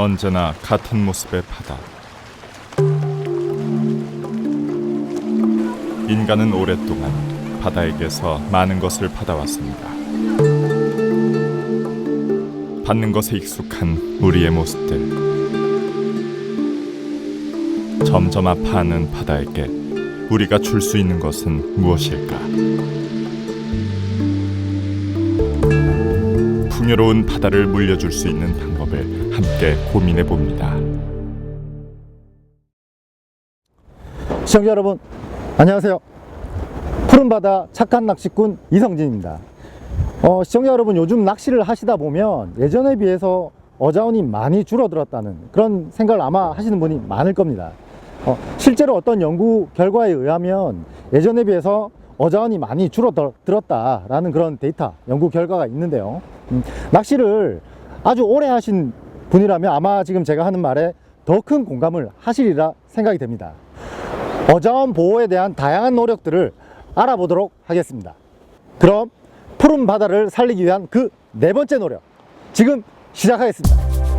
언제나 같은 모습의 바다. 인간은 오랫동안 바다에게서 많은 것을 받아왔습니다. 받는 것에 익숙한 우리의 모습들. 점점 아파하는 바다에게 우리가 줄 수 있는 것은 무엇일까? 풍요로운 바다를 물려줄 수 있는 방법 을 함께 고민해 봅니다. 시청자 여러분 안녕하세요. 푸른 바다 착한 낚시꾼 이성진입니다. 어, 시청자 여러분 요즘 낚시를 하시다 보면 예전에 비해서 어자원이 많이 줄어들었다는 그런 생각을 아마 하시는 분이 많을 겁니다. 어, 실제로 어떤 연구 결과에 의하면 예전에 비해서 어자원이 많이 줄어들었다라는 그런 데이터 연구 결과가 있는데요. 음, 낚시를 아주 오래 하신 분이라면 아마 지금 제가 하는 말에 더 큰 공감을 하시리라 생각이 됩니다 어자원 보호에 대한 다양한 노력들을 알아보도록 하겠습니다. 그럼 푸른 바다를 살리기 위한 그 네 번째 노력 지금 시작하겠습니다.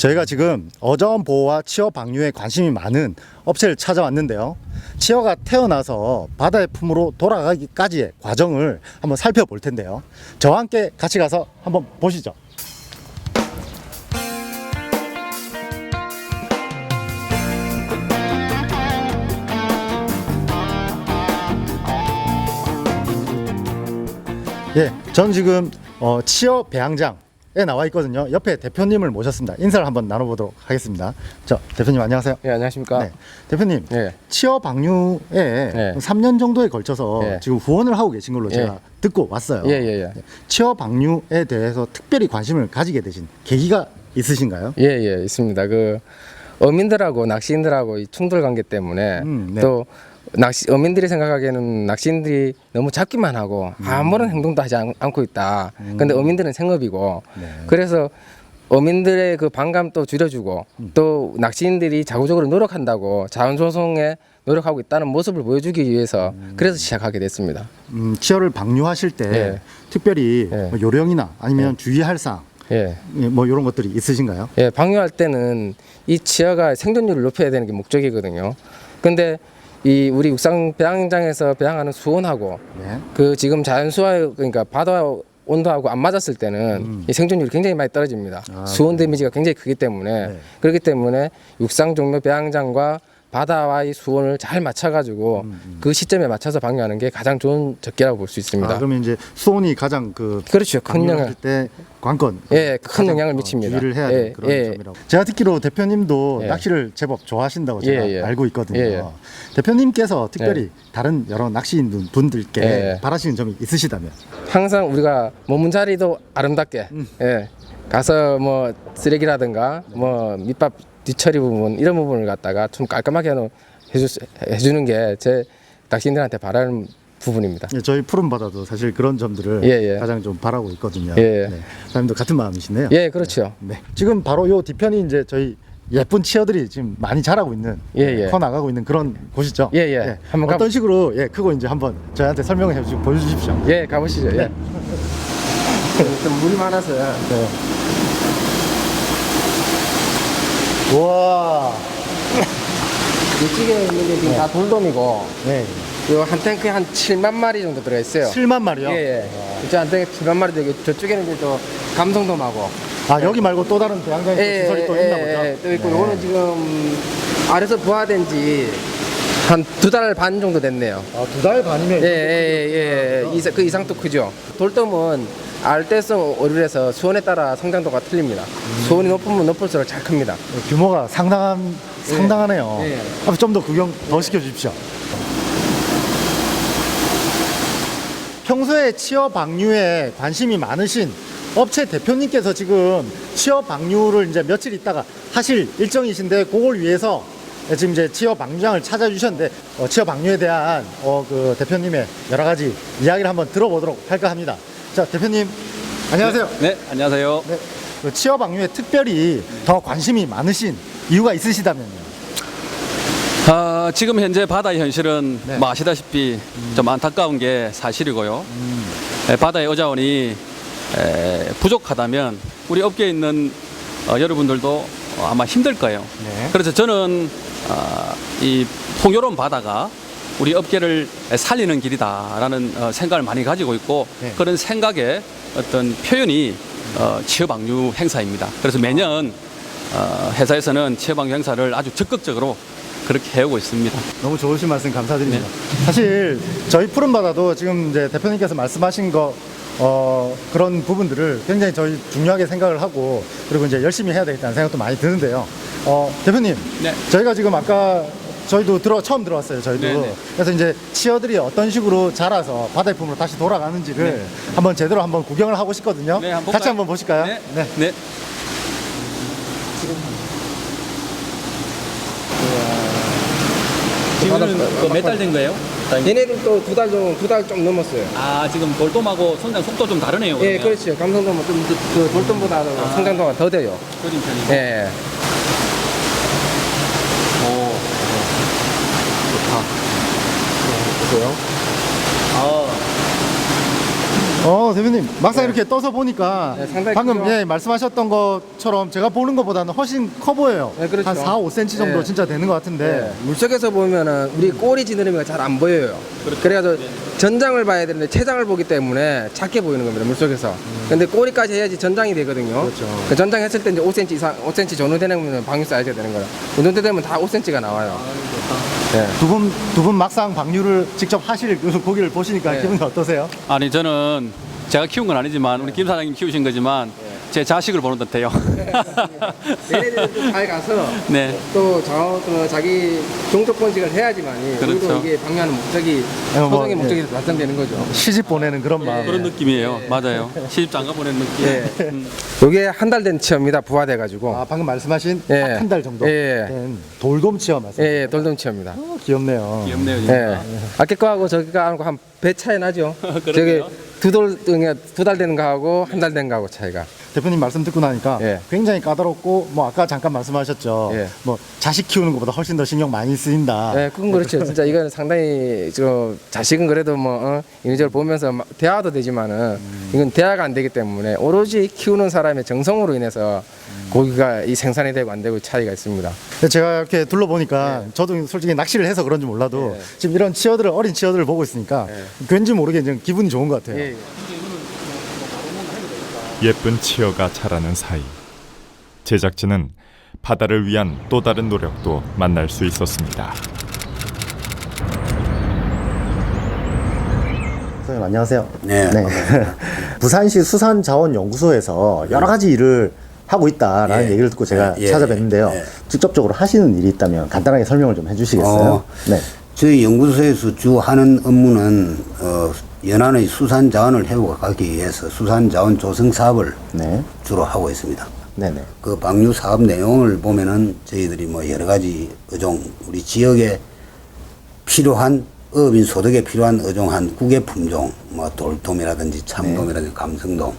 저희가 지금 어자원 보호와 치어 방류에 관심이 많은 업체를 찾아왔는데요. 치어가 태어나서 바다의 품으로 돌아가기까지의 과정을 한번 살펴볼 텐데요. 저와 함께 같이 가서 한번 보시죠. 예, 전 지금 어, 치어 배양장에 나와 있거든요. 옆에 대표님을 모셨습니다. 인사를 한번 나눠보도록 하겠습니다. 저 대표님 안녕하세요. 예, 안녕하십니까? 네, 대표님 예. 치어 방류에 예. 3년 정도에 걸쳐서 예. 지금 후원을 하고 계신 걸로 예. 제가 듣고 왔어요. 예, 예, 예. 치어 방류에 대해서 특별히 관심을 가지게 되신 계기가 있으신가요? 예, 예, 있습니다. 그 어민들하고 낚시인들하고 이 충돌 관계 때문에 음, 네. 또 낚시 어민들이 생각하기에는 낚시인들이 너무 잡기만 하고 음. 아무런 행동도 하지 않, 않고 있다. 근데 어민들은 생업이고 네. 그래서 어민들의 그 반감도 줄여주고 음. 또 낚시인들이 자구적으로 노력한다고 자원소송에 노력하고 있다는 모습을 보여주기 위해서 그래서 시작하게 됐습니다. 음, 치어를 방류하실 때 예. 특별히 예. 뭐 요령이나 아니면 주의할 사항 예. 예, 뭐 이런 것들이 있으신가요? 예, 방류할 때는 이 치어가 생존율을 높여야 되는 게 목적이거든요. 근데 이 우리 육상 배양장에서 배양하는 수온하고 예. 그 지금 자연 수와 그러니까 바다 온도하고 안 맞았을 때는 이 생존율이 굉장히 많이 떨어집니다. 음. 아, 수온 데미지가 굉장히 크기 때문에 네. 그렇기 때문에 육상 종묘 배양장과 바다와의 수온을 잘 맞춰가지고 그 시점에 맞춰서 방류하는 게 가장 좋은 적기라고 볼 수 있습니다. 아, 그러면 이제 수온이 가장 그 그렇죠. 큰 영향. 때 관건 예, 큰 가장, 영향을 어, 미칩니다. 주의를 해야 예, 되는 그런 예. 점이라고. 제가 듣기로 대표님도 예. 낚시를 제법 좋아하신다고 제가 예, 예. 알고 있거든요. 예, 예. 대표님께서 특별히 다른 여러 낚시인 분들께 예. 바라시는 점이 있으시다면 항상 우리가 머문 자리도 아름답게 예, 가서 뭐 쓰레기라든가 뭐 밑밥 뒤처리 부분 이런 부분을 갖다가 좀 깔끔하게 해주, 해주는 게 제 낚시인들한테 바라는 부분입니다. 예, 저희 푸른 바다도 사실 그런 점들을 예, 예. 가장 좀 바라고 있거든요. 예. 네. 사장님도 같은 마음이시네요. 예, 그렇죠. 네. 지금 바로 요 뒤편이 이제 저희 예쁜 치어들이 지금 많이 자라고 있는 예, 예. 커 나가고 있는 그런 곳이죠. 예, 예. 한번 어떤 가보- 식으로 예 크고 이제 한번 저희한테 설명해 주시고 보여 주십시오. 예, 가보시죠. 예. 네. 좀 물이 많아서요. 네. 와. 이쪽에 있는 게 지금 다 돌돔이고 네. 요한 탱크에 한 7만 마리 정도 들어있어요. 7만 마리요. 예, 예. 이쪽 한 탱크에 7만 마리 되고 저쪽에는 이제 또 감성돔하고 아 여기 말고 또 다른 대양장에 또 시설이 또 있나 보죠. 예, 또 있고 네. 요거는 지금 알에서 부화된 지 한 두 달 반 정도 됐네요. 아, 두 달 반이면 예, 예, 예. 이사, 그 이상도 크죠. 돌돔은 알대성 오류에서 수온에 따라 성장도가 틀립니다. 음. 수온이 높으면 높을수록 잘 큽니다. 규모가 상당한 상당하네요. 예. 한번 좀 더 구경 더 시켜 주십시오. 평소에 치어 방류에 관심이 많으신 업체 대표님께서 지금 치어 방류를 이제 며칠 있다가 하실 일정이신데 그걸 위해서 네, 지금 이제 치어 방류장을 찾아주셨는데 어, 치어 방류에 대한 어, 그 대표님의 여러 가지 이야기를 한번 들어보도록 할까 합니다. 자 대표님 안녕하세요. 네, 안녕하세요. 네, 그 치어 방류에 특별히 더 관심이 많으신 이유가 있으시다면요. 아, 지금 현재 바다의 현실은 네. 뭐 아시다시피 좀 안타까운 게 사실이고요. 에, 바다의 어자원이 에, 부족하다면 우리 업계에 있는 어, 여러분들도 어, 아마 힘들 거예요. 네. 그래서 저는 아, 이 풍요로운 바다가 우리 업계를 살리는 길이다라는 어, 생각을 많이 가지고 있고 네. 그런 생각의 어떤 표현이 어, 취업 방류 행사입니다. 그래서 매년 어, 회사에서는 취업 방류 행사를 아주 적극적으로 그렇게 해오고 있습니다. 너무 좋으신 말씀 감사드립니다. 사실 저희 푸른 바다도 지금 이제 대표님께서 말씀하신 거 어, 그런 부분들을 굉장히 저희 중요하게 생각을 하고 그리고 이제 열심히 해야 되겠다는 생각도 많이 드는데요. 어, 대표님, 네. 저희가 지금 아까 저희도 들어 처음 들어왔어요. 저희도 네네. 그래서 이제 치어들이 어떤 식으로 자라서 바다의 품으로 다시 돌아가는지를 네. 한번 제대로 한번 구경을 하고 싶거든요. 네, 한번 같이 볼까요? 한번 보실까요? 네. 네. 지금은 몇달 된 거예요? 얘네들도 두달 좀, 두달 좀 넘었어요. 아, 지금 돌돔하고 성장 속도 좀 다르네요. 예, 그러면. 그렇죠. 감성돔은 좀, 그, 그 돌돔보다 성장도가 더 돼요. 그런 편이고. 예. 오. 좋다. 보세요. 아, 어, 대표님, 막상 이렇게 떠서 보니까 네, 상당히 방금 크죠? 예, 말씀하셨던 것처럼 제가 보는 것보다는 훨씬 커 보여요. 네, 그렇죠. 한 4, 5cm 정도 네. 진짜 되는 것 같은데. 예. 물속에서 보면은 우리 꼬리 지느러미가 잘 안 보여요. 그렇죠. 그래가지고 전장을 봐야 되는데 체장을 보기 때문에 작게 보이는 겁니다. 물속에서. 근데 꼬리까지 해야지 전장이 되거든요. 그렇죠. 그 전장 했을 때 이제 5cm 이상, 5cm 전후 되는 방류 사이즈가 되는 거예요. 그 정도 되면 다 5cm가 나와요. 예. 두 분, 두 분 막상 방류를 직접 하실 그 고기를 보시니까 네. 기분이 어떠세요? 아니 저는 제가 키운 건 아니지만 우리 김 사장님 키우신 거지만 제 자식을 보는 듯해요. 얘네들도 잘 가서 네. 또 저, 그 자기 종족 번식을 해야지만이 그렇죠. 우리도 이게 방류하는 목적이 어, 뭐, 예. 목적이 달성되는 거죠. 시집 보내는 그런 마음. 그런 느낌이에요. 맞아요. 시집 장가 보내는 느낌. 예. 음. 요게 한 달 된 치어입니다. 부화돼가지고. 아, 방금 말씀하신 예. 한 달 정도 예. 된 돌돔 체험 말씀. 예, 예, 돌돔 치어입니다. 어, 귀엽네요. 귀엽네요. 진짜. 예. 아까 거하고 저기 거하고 한 배 차이 나죠. 저기 그러네요. 두돌 두달 되는 거하고 한 달 된 거하고 차이가. 대표님 말씀 듣고 나니까 예. 굉장히 까다롭고 뭐 아까 잠깐 말씀하셨죠. 예. 뭐 자식 키우는 것보다 훨씬 더 신경 많이 쓰인다. 예, 그건 그렇죠. 진짜 이거는 상당히 저 자식은 그래도 뭐 어, 이리저리 보면서 막 대화도 되지만은 이건 대화가 안 되기 때문에 오로지 키우는 사람의 정성으로 인해서 고기가 이 생산이 되고 안 되고 차이가 있습니다. 근데 제가 이렇게 둘러보니까 저도 솔직히 낚시를 해서 그런지 몰라도 지금 이런 치어들을 어린 치어들을 보고 있으니까 왠지 모르게 지금 기분이 좋은 것 같아요. 예. 예 쁜 치어가 자라는 사이 제작진은 바다를 위한 또 다른 노력도 만날 수 있었습니다. 선생님 안녕하세요. 네, 부산시 수산자원연구소에서 여러 가지 일을 하고 있다라는 예. 얘기를 듣고 제가 예, 예, 찾아뵀는데요. 예. 직접적으로 하시는 일이 있다면 간단하게 설명을 좀 해주시겠어요? 어. 네. 저희 연구소에서 주 하는 업무는 어, 연안의 수산 자원을 회복하기 위해서 수산 자원 조성 사업을 네. 주로 하고 있습니다. 네네. 그 방류 사업 내용을 보면은 저희들이 뭐 여러 가지 어종 우리 지역에 필요한 어민 소득에 필요한 어종 한 국의 품종 뭐 돌돔이라든지 참돔이라든지 감성돔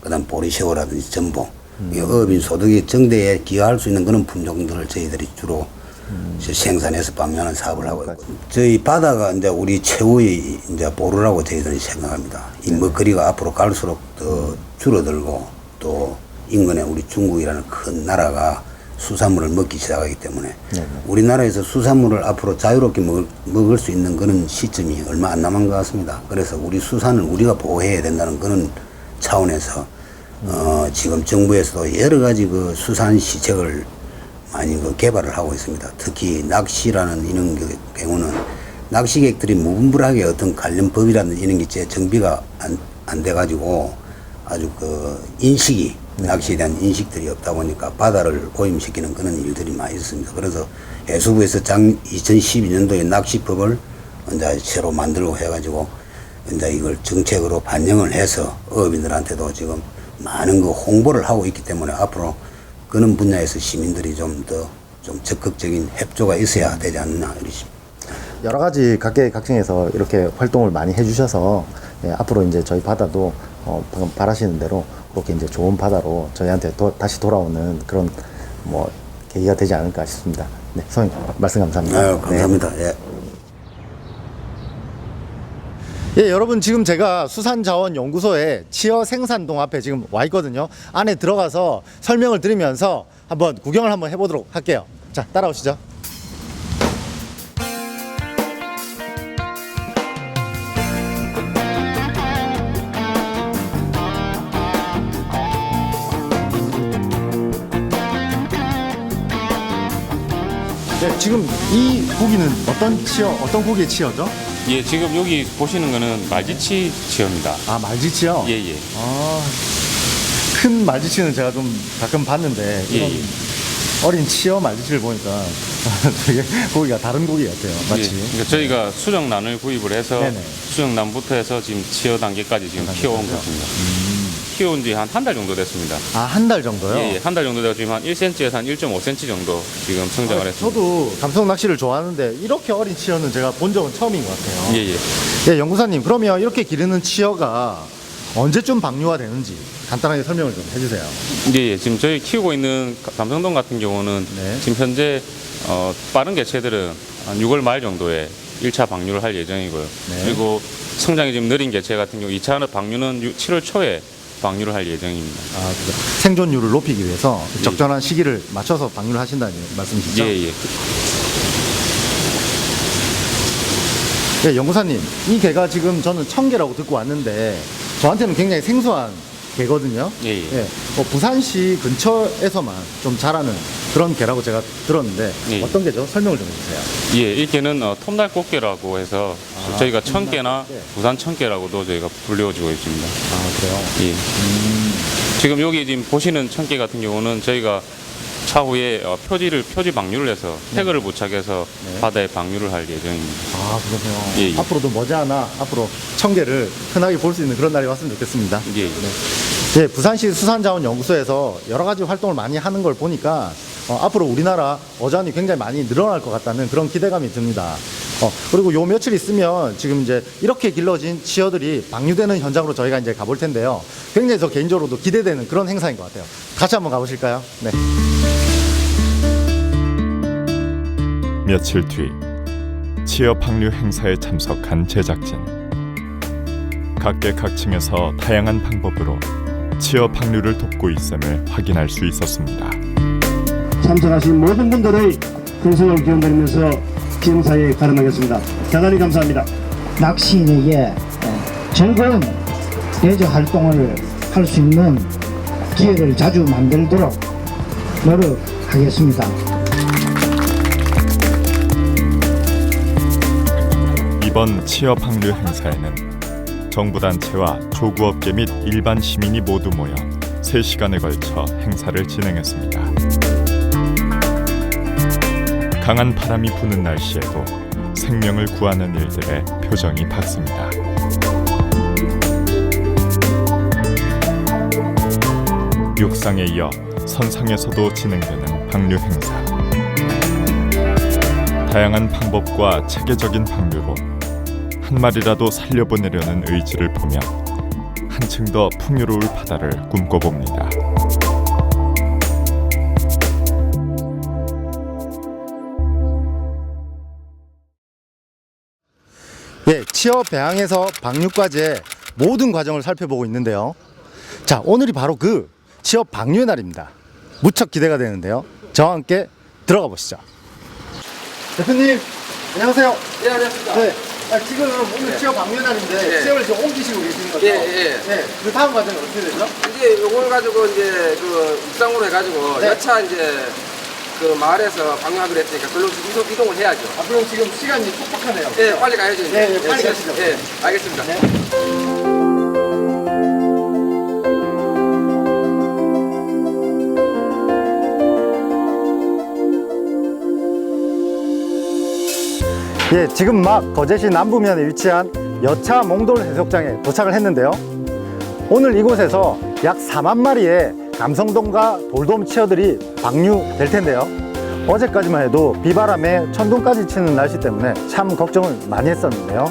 그다음 보리새우라든지 전복 이 어민 소득이 정대에 기여할 수 있는 그런 품종들을 저희들이 주로 생산해서 방류하는 사업을 하고 있고 저희 바다가 이제 우리 최후의 이제 보루라고 저희들이 생각합니다. 이 먹거리가 앞으로 갈수록 더 줄어들고 또 인근에 우리 중국이라는 큰 나라가 수산물을 먹기 시작하기 때문에 우리나라에서 수산물을 앞으로 자유롭게 먹을, 먹을 수 있는 그런 시점이 얼마 안 남은 것 같습니다. 그래서 우리 수산을 우리가 보호해야 된다는 그런 차원에서 어, 지금 정부에서도 여러 가지 그 수산 시책을 많이 그 개발을 하고 있습니다. 특히 낚시라는 이런 그 경우는 낚시객들이 무분별하게 어떤 관련 법이라든 이런 게제 정비가 안, 안 돼가지고 아주 그 인식이 낚시에 대한 인식들이 없다 보니까 바다를 오염시키는 그런 일들이 많이 있습니다. 그래서 해수부에서 작 2012년도에 낚시법을 이제 새로 만들고 해가지고 이제 이걸 정책으로 반영을 해서 어민들한테도 지금 많은 그 홍보를 하고 있기 때문에 앞으로 그런 분야에서 시민들이 좀 더 좀 적극적인 협조가 있어야 되지 않나 이렇게 여러 가지 각계각층에서 이렇게 활동을 많이 해주셔서 예, 앞으로 이제 저희 바다도 어, 방금 바라시는 대로 그렇게 이제 좋은 바다로 저희한테 도- 다시 돌아오는 그런 뭐 계기가 되지 않을까 싶습니다. 네, 선생님 말씀 감사합니다. 아유 네. 감사합니다. 예. 예, 여러분 지금 제가 수산자원연구소의 치어 생산동 앞에 지금 와 있거든요. 안에 들어가서 설명을 드리면서 한번 구경을 한번 해보도록 할게요. 자, 따라오시죠. 지금 이 고기는 어떤 치어, 어떤 고기의 치어죠? 예, 지금 여기 보시는 거는 말지치 치어입니다. 아, 말지치요? 예, 예. 아, 큰 말지치는 제가 좀 가끔 봤는데 예, 이런 예. 어린 치어 말지치를 보니까 되게 고기가 다른 고기 같아요. 맞지? 예, 그러니까 저희가 수정란을 구입을 해서 네네. 수정란부터 해서 지금 치어 단계까지 지금 키워온 것입니다. 키워온 지한 한 달 정도 됐습니다. 아, 한 달 정도요? 예, 예. 한달 정도 되고 지금 한 1cm에서 한 1.5cm 정도 지금 성장을 아, 했습니다. 저도 감성 낚시를 좋아하는데 이렇게 어린 치어는 제가 본 적은 처음인 것 같아요. 예, 예. 예, 연구사님 그러면 이렇게 기르는 치어가 언제쯤 방류가 되는지 간단하게 설명을 좀 해주세요. 예, 예. 지금 저희 키우고 있는 감성동 같은 경우는 네. 지금 현재 어, 빠른 개체들은 한 6월 말 정도에 1차 방류를 할 예정이고요. 네. 그리고 성장이 좀 느린 개체 같은 경우 2차 방류는 7월 초에 방류를 할 예정입니다. 아, 그죠. 생존율을 높이기 위해서 예. 적절한 시기를 맞춰서 방류를 하신다는 말씀이시죠? 예, 예. 네, 연구사님, 이 개가 지금 저는 청개라고 듣고 왔는데 저한테는 굉장히 생소한 개거든요. 예, 예. 뭐 부산시 근처에서만 좀 자라는 그런 개라고 제가 들었는데 예, 예. 어떤 개죠? 설명을 좀 해주세요. 예, 이 개는 어, 톱날꽃게라고 해서 아, 저희가 청개나 톱날꽃게. 부산 청개라고도 저희가 불려주고 있습니다. 아, 그래요? 예. 지금 여기 지금 보시는 청개 같은 경우는 저희가 차후에 어, 표지를 표지 방류를 해서 태그를 부착해서 네. 바다에 방류를 할 예정입니다. 아, 그러세요. 예, 예. 앞으로도 머지않아 앞으로 청개를 흔하게 볼 수 있는 그런 날이 왔으면 좋겠습니다. 예, 예. 네, 부산시 수산자원연구소에서 여러 가지 활동을 많이 하는 걸 보니까 어, 앞으로 우리나라 어장이 굉장히 많이 늘어날 것 같다는 그런 기대감이 듭니다. 어, 그리고 요 며칠 있으면 지금 이제 이렇게 길러진 치어들이 방류되는 현장으로 저희가 이제 가볼 텐데요. 굉장히 저 개인적으로도 기대되는 그런 행사인 것 같아요. 같이 한번 가보실까요? 네. 며칠 뒤 취업 방류 행사에 참석한 제작진 각계각층에서 다양한 방법으로 취업 방류를 돕고 있음을 확인할 수 있었습니다. 참석하신 모든 분들의 건승을 기원드리면서 기념사에 가름하겠습니다. 대단히 감사합니다. 낚시인에게 즐거운 레저 활동을 할 수 있는 기회를 자주 만들도록 노력하겠습니다. 이번 취업 방류 행사에는 정부 단체와 조구업계 및 일반 시민이 모두 모여 3시간에 걸쳐 행사를 진행했습니다. 강한 바람이 부는 날씨에도 생명을 구하는 일들의 표정이 밝습니다. 육상에 이어 선상에서도 진행되는 방류 행사. 다양한 방법과 체계적인 방류로 한 마리라도 살려보내려는 의지를 보며 한층 더 풍요로울 바다를 꿈꿔봅니다. 예, 취업 배양에서 방류까지의 모든 과정을 살펴보고 있는데요. 자, 오늘이 바로 그 취업 방류의 날입니다. 무척 기대가 되는데요. 저와 함께 들어가 보시죠. 대표님, 안녕하세요. 예, 안녕하십니까. 네. 아, 지금 오늘 취업 방류의 날인데 예. 취업을 지금 옮기시고 계시는 거죠? 예, 예. 네. 그 다음 과정이 어떻게 되죠? 이제 요걸 가지고 이제 그 육상으로 해가지고 네. 여차 이제 그 마을에서 방류하기로 했으니까 그걸로 이동, 이동을 해야죠. 앞으로 지금 시간이 촉박하네요. 예, 빨리 가야죠. 이제. 예, 예, 빨리 예, 가시죠. 예, 알겠습니다. 예, 지금 막 거제시 남부면에 위치한 여차 몽돌 해수욕장에 도착을 했는데요. 오늘 이곳에서 약 4만 마리의 감성돔과 돌돔 치어들이 방류될 텐데요. 어제까지만 해도 비바람에 천둥까지 치는 날씨 때문에 참 걱정을 많이 했었는데요.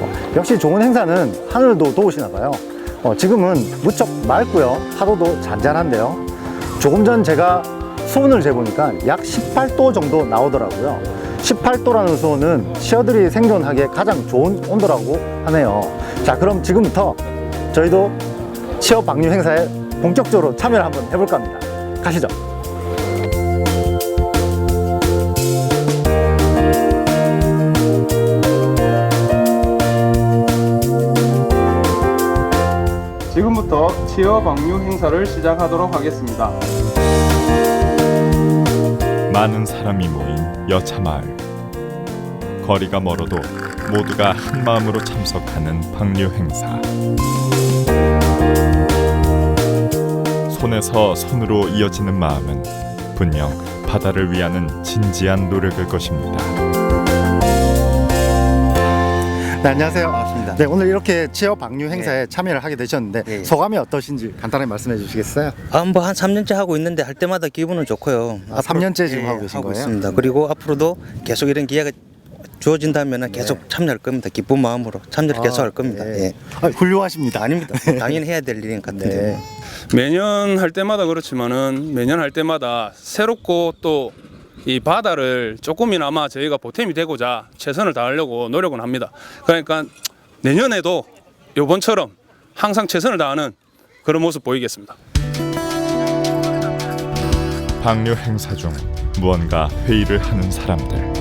어, 역시 좋은 행사는 하늘도 도우시나 봐요. 어, 지금은 무척 맑고요. 파도도 잔잔한데요. 조금 전 제가 수온을 재보니까 약 18도 정도 나오더라고요. 18도라는 수온은 치어들이 생존하기에 가장 좋은 온도라고 하네요. 자, 그럼 지금부터 저희도 치어 방류 행사에 본격적으로 참여를 한번 해볼까 합니다. 가시죠. 지금부터 치어 방류 행사를 시작하도록 하겠습니다. 많은 사람이 모인 여차마을 거리가 멀어도 모두가 한 마음으로 참석하는 방류 행사 손에서 손으로 이어지는 마음은 분명 바다를 위하는 진지한 노력일 것입니다. 네, 안녕하세요. 반갑습니다. 네, 오늘 이렇게 치어 방류 행사에 참여를 하게 되셨는데 네. 소감이 어떠신지 간단하게 말씀해 주시겠어요? 아, 뭐 한 3년째 하고 있는데 할 때마다 기분은 좋고요. 아, 3년째 지금 예, 하고 계신 거예요? 있습니다. 그리고 앞으로도 계속 이런 기회가 주어진다면 계속 참여할 겁니다. 기쁜 마음으로 참여를 계속 할 겁니다. 네. 예. 아, 훌륭하십니다. 아닙니다. 당연히 해야 될 일인 것 같은데. 네. 매년 할 때마다 그렇지만은 매년 할 때마다 새롭고 또 이 바다를 조금이나마 저희가 보탬이 되고자 최선을 다하려고 노력은 합니다. 그러니까 내년에도 요번처럼 항상 최선을 다하는 그런 모습 보이겠습니다. 방류 행사 중 무언가 회의를 하는 사람들.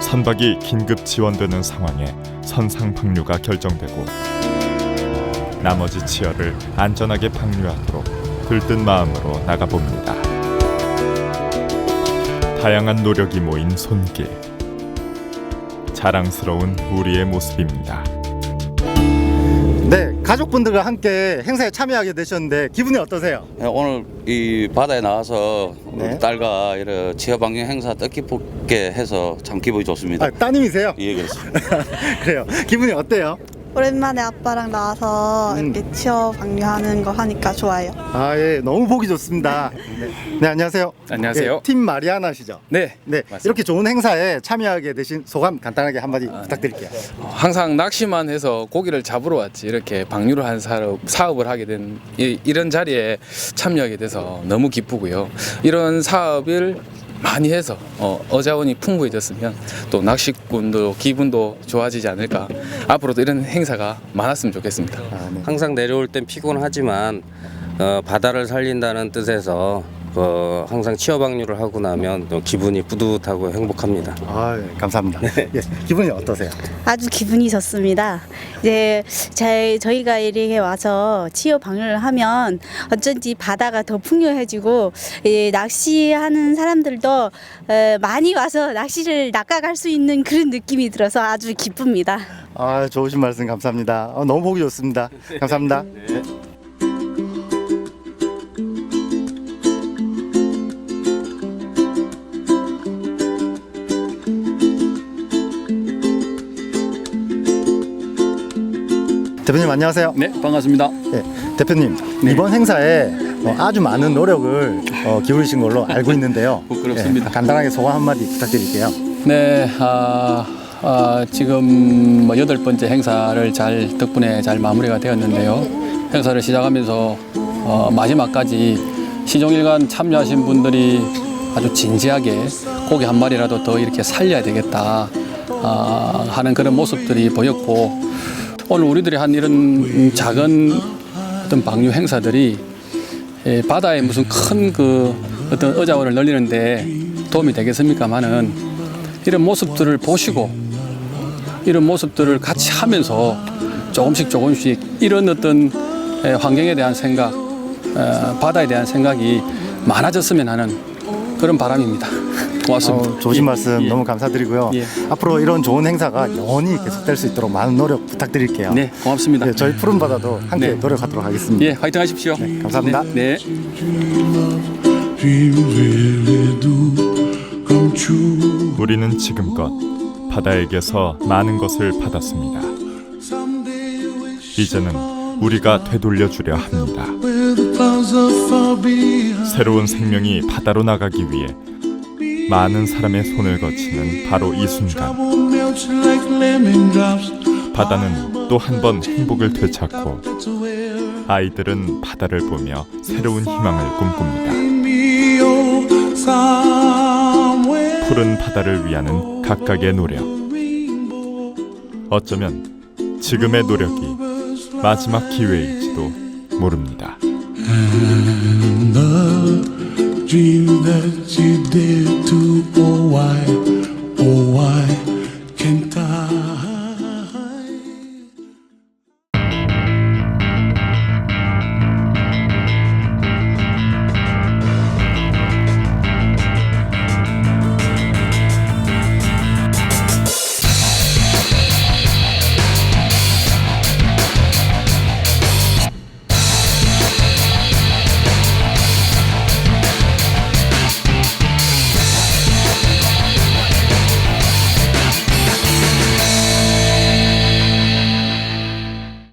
선박이 긴급 지원되는 상황에 선상 방류가 결정되고 나머지 치어를 안전하게 방류하도록 들뜬 마음으로 나가봅니다. 다양한 노력이 모인 손길. 자랑스러운 우리의 모습입니다. 네, 가족분들과 함께 행사에 참여하게 되셨는데 기분이 어떠세요? 네, 오늘 이 바다에 나와서 네. 우리 딸과 이런 지하방류 행사 뜻깊게 해서 참 기분이 좋습니다. 아, 따님이세요? 예, 그렇습니다. 그래요. 기분이 어때요? 오랜만에 아빠랑 나와서 음. 이렇게 치어 방류하는 거 하니까 좋아요. 아, 예, 너무 보기 좋습니다. 네, 네 안녕하세요. 안녕하세요. 예, 팀 마리아나시죠? 네, 네, 이렇게 좋은 행사에 참여하게 되신 소감 간단하게 한마디 아, 네. 부탁드릴게요. 항상 낚시만 해서 고기를 잡으러 왔지 이렇게 방류를 한 사업, 사업을 하게 된 이, 이런 자리에 참여하게 돼서 너무 기쁘고요. 이런 사업을 많이 해서 어, 어자원이 풍부해졌으면 또 낚시꾼도 기분도 좋아지지 않을까. 앞으로도 이런 행사가 많았으면 좋겠습니다. 아, 네. 항상 내려올 땐 피곤하지만 어, 바다를 살린다는 뜻에서 어, 항상 치어 방류를 하고 나면 또 기분이 뿌듯하고 행복합니다. 아, 예, 감사합니다. 예, 기분이 어떠세요? 아주 기분이 좋습니다. 이제 제, 저희가 이렇게 와서 치어 방류를 하면 어쩐지 바다가 더 풍요해지고 예, 낚시하는 사람들도 에, 많이 와서 낚시를 낚아갈 수 있는 그런 느낌이 들어서 아주 기쁩니다. 아, 좋으신 말씀 감사합니다. 어, 너무 보기 좋습니다. 감사합니다. 네. 대표님 안녕하세요. 네, 반갑습니다. 네, 대표님 이번 행사에 어, 아주 많은 노력을 어, 기울이신 걸로 알고 있는데요. 부끄럽습니다. 예, 간단하게 소감 한마디 부탁드릴게요. 네, 아, 아, 지금 뭐 여덟 번째 행사를 잘 덕분에 잘 마무리가 되었는데요. 행사를 시작하면서 어, 마지막까지 시종일관 참여하신 분들이 아주 진지하게 고기 한 마리라도 더 이렇게 살려야 되겠다 아, 하는 그런 모습들이 보였고 오늘 우리들이 한 이런 작은 어떤 방류 행사들이 예, 바다에 무슨 큰 그 어떤 어자원을 늘리는데 도움이 되겠습니까마는 이런 모습들을 보시고 이런 모습들을 같이 하면서 조금씩 조금씩 이런 어떤 에, 환경에 대한 생각, 어, 바다에 대한 생각이 많아졌으면 하는 그런 바람입니다. 고맙습니다. 어, 좋으신 예, 말씀 예. 너무 감사드리고요. 예. 앞으로 이런 좋은 행사가 영원히 계속될 수 있도록 많은 노력 부탁드릴게요. 네, 고맙습니다. 예, 저희 푸른 바다도 함께 네. 노력하도록 하겠습니다. 예, 화이팅 하십시오. 감사합니다. 네. 네. 우리는 지금껏 바다에게서 많은 것을 받았습니다. 이제는 우리가 되돌려 주려 합니다. 새로운 생명이 바다로 나가기 위해 많은 사람의 손을 거치는 바로 이 순간 바다는 또 한 번 행복을 되찾고 아이들은 바다를 보며 새로운 희망을 꿈꿉니다. 푸른 바다를 위하는 각각의 노력. 어쩌면 지금의 노력이 마지막 기회일지도 모릅니다. Dream that you did too, oh why?